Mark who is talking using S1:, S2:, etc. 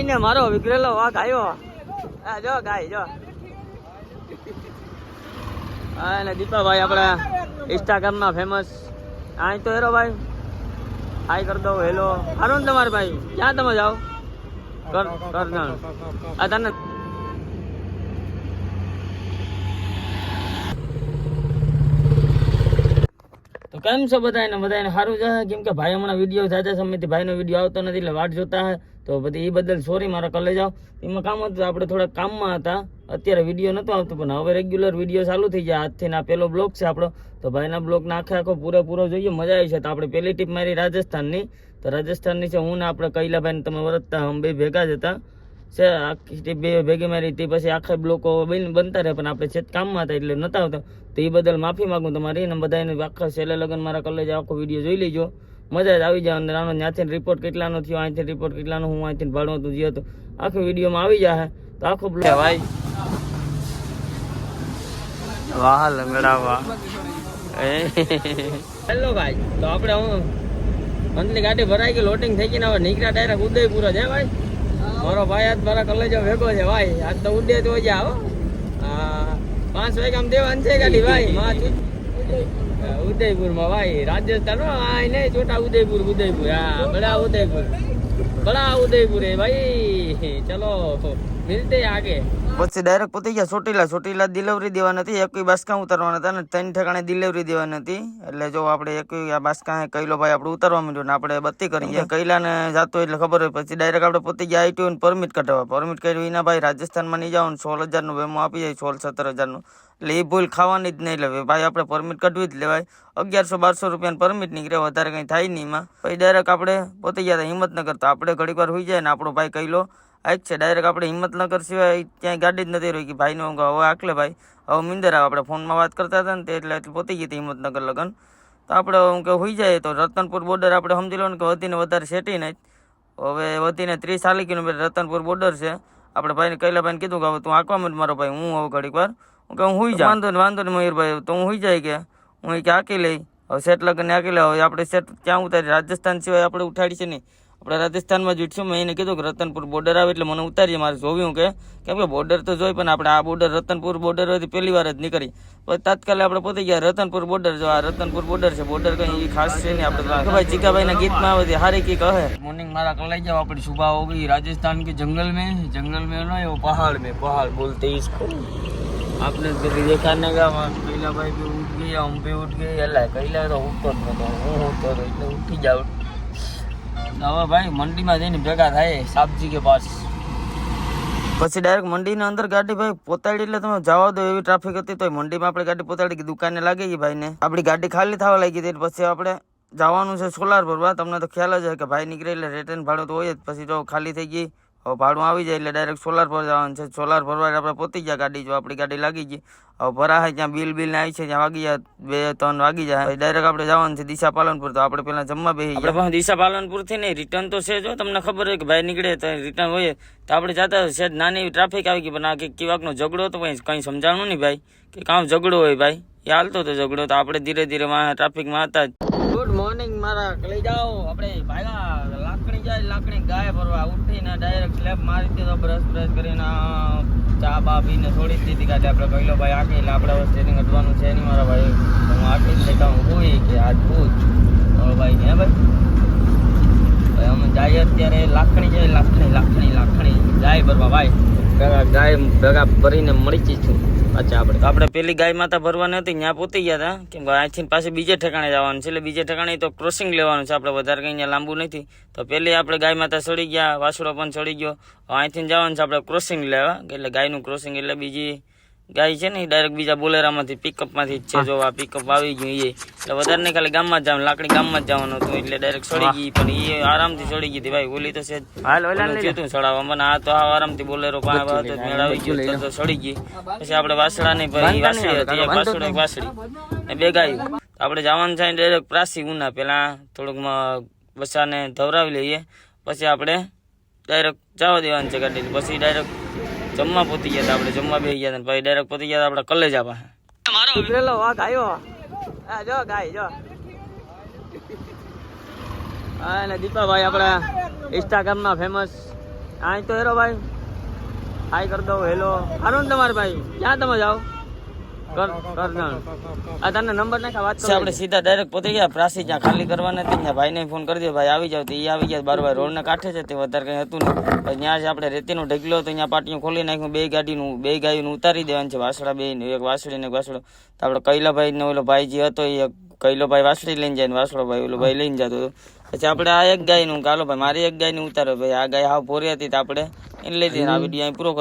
S1: ગાયને મારો વિગરેલો વાઘ આવ્યો. હા જો ગાય, જો. અને દીપાભાઈ આપણા ઇન્સ્ટાગ્રામમાં ફેમસ હા તો હેરો ભાઈ. હાય કરી દઉં હેલો સારું ને તમારે ભાઈ? ક્યાં તમે જાઓ? કર કરનાળ આ તને કેમ છો બધા એને બધાને સારું છે? કેમ કે ભાઈ હમણાં વીડિયો જાજા સમયથી ભાઈનો વીડિયો આવતો નથી એટલે વાટ જોતા હે તો બધી એ બદલ સોરી મારા કલે જાઓ. એમાં કામ હતું, આપણે થોડા કામમાં હતા. અત્યારે વીડિયો નતો આવતો, પણ હવે રેગ્યુલર વીડિયો ચાલુ થઈ જાય આજથી ના પેલો બ્લોગ છે આપણો. તો ભાઈના બ્લોક આખે આખો પૂરેપૂરો જોઈએ. મજા આવી છે. તો આપણે પહેલી ટીપ મારી રાજસ્થાનની. તો રાજસ્થાનની છે, હું ને આપણે કૈલાભાઈ તમે વરતતા અમે ભેગા જ હતા. આખી બે ભેગી મારી તે પછી આખા બ્લોકો બન બનતા રહે પણ આપણે છેત કામમાં હતા એટલે નતા આવતા. તો એ બદલ માફી માગું તમારી અને બધાને આખા છેલ્લે લગન મારા કોલેજ આખો વીડિયો જોઈ લેજો. મજા જ આવી જાય અંદર આનો ત્યાંથી રિપોર્ટ કેટલાનો થયો અહીંથી રિપોર્ટ કેટલાનો હું અહીંથી ભાડું હતું જે હતું. આખો વિડીયોમાં આવી જાય તો આખો બ્લોગ ભાઈ. વાહ લંગડા વાહ. હેલો ભાઈ તો આપણે હું મંથલી ગાડી ભરાઈ ગઈ લોટિંગ થઈ ગઈ ને હવે નીકળ્યા ડાયરેક્ટ ઉદયપુર જાય ભાઈ? મારો ભાઈ આજ મારા કલેજો ભેગો છે, ભાઈ. આજ તો ઉડે તો જા હો. પાંચ વાગ્યા દેવાનું છે ગાડી, ભાઈ. માં ઉદયપુરમાં ભાઈ. રાજસ્થાન આ નહીં છોટા ઉદયપુર ઉદયપુર. હા, બડા ઉદયપુર. બડા ઉદયપુર હે ભાઈ. ચલો મિલતે આગે. પછી ડાયરેક્ટ પતી ગયા, ચોટીલા ચોટીલા ડિલિવરી દેવાની હતી એકવી બાસકા ઉતારવાના હતા ને ત્રણ ઠેકાણે ડિલિવરી દેવાની હતી. એટલે જો આપણે એકવી આ બાસકા કૈલો ભાઈ, આપણે ઉતારવા માંડ્યો ને આપણે બત્તી કરી ગયા. કૈલા ને જાતો એટલે ખબર હોય, પછી ડાયરેક્ટ આપણે પતી ગયા આઈટી ને પરમિટ કઢાવવા. પરમિટ કર્યું એના ભાઈ રાજસ્થાનમાં નહીં જાવ સોળ હજારનું વેમો આપી જાય, સોળ સત્તર હજારનું. એટલે એ ભૂલ ખાવાની જ નહીં લેવાય ભાઈ આપણે પરમિટ કઢવી જ લેવાય. અગિયારસો બારસો રૂપિયાની પરમિટ નીકળે વધારે કંઈ થાય નહીં એમાં. પછી ડાયરેક્ટ આપણે પતી ગયા હતા હિંમતનગર, તો આપણે ઘડીક વાર હોઈ જાય ને આપણો ભાઈ કૈલો આ જ છે ડાયરેક્ટ આપણે હિંમતનગર સિવાય ક્યાંય ગાડી જ નથી રહી કે ભાઈનો હું કહું, હવે આકલે ભાઈ હવે મિંદર આવે. આપણે ફોનમાં વાત કરતા હતા ને તે એટલે એટલે પતી ગઈ હતી હિંમતનગર લગન. તો આપણે હું કે હોઈ જાય તો રતનપુર બોર્ડર આપણે સમજી લો ને કે વધીને વધારે સેટી નહીં. હવે વધીને ત્રીસ ચાલીસ કિલોમીટર રતનપુર બોર્ડર છે. આપણે ભાઈને કૈલાભાઈને કીધું કે હવે તું આંકવા માંડ મારો ભાઈ હું હવે ઘડીક વાર. હું કે હું હુઈ જાઉં. વાંધો નહીં વાંધો નહીં મયુરભાઈ તો હું હુઈ જાય કે. હું ઈ કે આંકી લઈ. હવે સેટ લગન આંકી લે હવે આપણે સેટ ક્યાં ઉતારી રાજસ્થાન સિવાય આપણે ઉઠાડી છે નહીં. अपना राजस्थान में जीटू मैंने कीधु कि रतनपुर बॉर्डर आए इतने मैंने उतारी मैं जुव्यू के कम के बॉर्डर तो जो पर आप आ बॉर्डर रतनपुर बॉर्डर पहली बार निकली तत्काल आप पोते गया रतनपुर बॉर्डर जो आ रतनपुर बॉर्डर से बॉर्डर कहीं खास है नहीं आप जीका भाई गीत में हारे की कहे मॉर्निंग मार कलाई जाओ अपनी सुबह हो गई राजस्थान के जंगल में जंगल में ना वो पहाड़ में पहाड़ बोलते ही इसको आपने कभी देखा नहीं का पीला भाई भी उठ गया हम भी उठ गए अल्लाह कहीं तो ऊपर में तो उठ ही जाओ હવે ભાઈ, મંડીમાં જઈને ભેગા થાય સાબજી કે પાસ. પછી ડાયરેક્ટ મંડીની અંદર ગાડી ભાઈ પોતાડી, એટલે તમે જવા દો એવી ટ્રાફિક હતી તો મંડીમાં આપણે ગાડી પોતાડી દુકાને લાગી ગઈ ભાઈને. આપણી ગાડી ખાલી થવા લાગી હતી પછી આપણે જવાનું છે સોલાર ભરવા. તમને તો ખ્યાલ જ છે કે ભાઈ નીકળે એટલે રેટન ભાડું તો હોય જ. પછી જો ખાલી થઈ ગઈ હવે ભાડું આવી જાય એટલે ડાયરેક્ટ સોલાર પર જવાનું છે. સોલાર ભરવા આપણે પોતી ગયા ગાડી જો આપણી ગાડી લાગી ગઈ. હવે ભરા હોય ત્યાં બિલ બિલ આવી છે ત્યાં વાગી જાય બે ત્રણ વાગી જાય. ડાયરેક્ટ આપણે જવાનું છે દિશા પાલનપુર તો આપણે પેલા જમવા બેસી આપણે દિશા પાલનપુરથી નહીં રિટર્ન તો છે જો તમને ખબર હોય કે ભાઈ નીકળે તો રિટર્ન હોય. તો આપણે જતા છે નાની એવી ટ્રાફિક આવી ગઈ પણ આ કે કેવાકનો ઝઘડો તો કંઈ કંઈ સમજાણું નહીં ભાઈ. કે કામ ઝઘડો હોય ભાઈ. એ હાલતો તો ઝઘડો તો આપણે ધીરે ધીરે ટ્રાફિકમાં હતા ગુડ મોર્નિંગ મારા લઈ જાઓ. આપણે ભાગા જાય લાકડી ગાય ભરવા ઉઠીને ડાયરેક્ટ સ્લેબ મારી દીધો બ્રશ બ્રશ કરીને ચા બા પીને છોડી જ દીધી. કાલે આપણે કહેલો, ભાઈ આખી આપણે હવે સ્ટેરિંગ હટવાનું છે નહીં મારા ભાઈ. હું આખી જ લેતા હોય કે આજ પૂછ ભાઈ, હે ભાઈ? ભાઈ અમે જાય અત્યારે લાકડી જાય લાકડી લાકડી લાકડી ગાય ભરવા. ભાઈ ગાય ભેગા ભરીને મળી જઈશું. અચ્છા, આપણે. આપણે પેલી ગાય માતા ભરવાની હતી, ત્યાં પોતી ગયા હતા. કેમ કે અહીંથી પાછી બીજે ઠેકાણે જવાનું છે, એટલે બીજે ઠેકાણે તો ક્રોસિંગ લેવાનું છે આપણે, વધારે કંઈ અહીંયા લાંબુ નથી. તો પેલી આપણે ગાય માતા ચડી ગયા વાસુડો પણ ચડી ગયો. અહીંથી જવાનું છે આપણે ક્રોસિંગ લેવા, એટલે ગાયનું ક્રોસિંગ એટલે બીજી ગાય છે ને ડાયરેક્ટ બીજા બોલેરામાંથી પિકઅપમાંથી જ છે જો આ પિકઅપ આવી ગયું એ. એટલે વધારે નહીં ખાલી ગામમાં જ જવાનું લાકડી ગામમાં જ જવાનું હતું એટલે ડાયરેક્ટ સડી ગઈ પણ એ આરામથી સડી ગઈ હતી. ભાઈ ઓલી તો છે જ. ઓલું થયું હતું ચડાવવા મને આ તો આ આરામથી બોલેરો પાસે હતો મેળ આવી ગયો તો સડી ગઈ. પછી આપણે વાસડા ની ભાઈ વાસડી હતી એક વાસડો એક વાસડી ને બે ગાય. આપણે જવાનું છે ડાયરેક્ટ પ્રાસી ઉના પેલા થોડુંક બસાને ધવરાવી લઈએ. પછી આપણે ડાયરેક્ટ જવા દેવાનું છે ગાડી પછી ડાયરેક્ટ જમવા પહોંચી ગયા હતા આપણે, જમવા બેસી ગયા હતા ડાયરેક્ટ પહોંચી ગયા આપણે કલેજા પાસે. મારો વિગરેલો વાઘ આવ્યો આ જો ગાય, જો. અને દીપાભાઈ આપણા ઇન્સ્ટાગ્રામમાં ફેમસ અહીં તો હેરો ભાઈ. હાય કર દઉં હેલો આનંદ તમારે ભાઈ? ક્યાં તમે જાઓ? આ તને નંબર નાખા વાત કરો આપણે સીધા ડાયરેક્ટ પોતે ગયા. પ્રાસી જ્યાં ખાલી કરવાના હતી ત્યાં ભાઈને ફોન કરી દો ભાઈ આવી જાવ તો એ આવી ગયા. બાર રોડ ને કાંઠે છે તે વધારે કંઈ હતું નહીં. ત્યાં જ આપણે રેતીનો ઢગલો હતો ત્યાં પાટિયું ખોલી નાખ્યું. બે ગાડીનું બે ગાડીનું ઉતારી દેવાનું છે વાસડા બે ને એક વાસળી ને વાસડો તો આપણે કૈલાભાઈ ને ઓલો ભાઈ જે હતો એ કૈલોભાઈ વાસળી લઈને જાય ને વાસળો ભાઈ ઓલો ભાઈ લઈને જતો હતો. પછી આપણે આ એક ગાયનું કાલો ભાઈ મારી એક ગાયની ઉતારો ભાઈ આ ગાય હાવ પોરી હતી તો આપણે એને લઈ જઈને આ વીડિયો અહીં પૂરો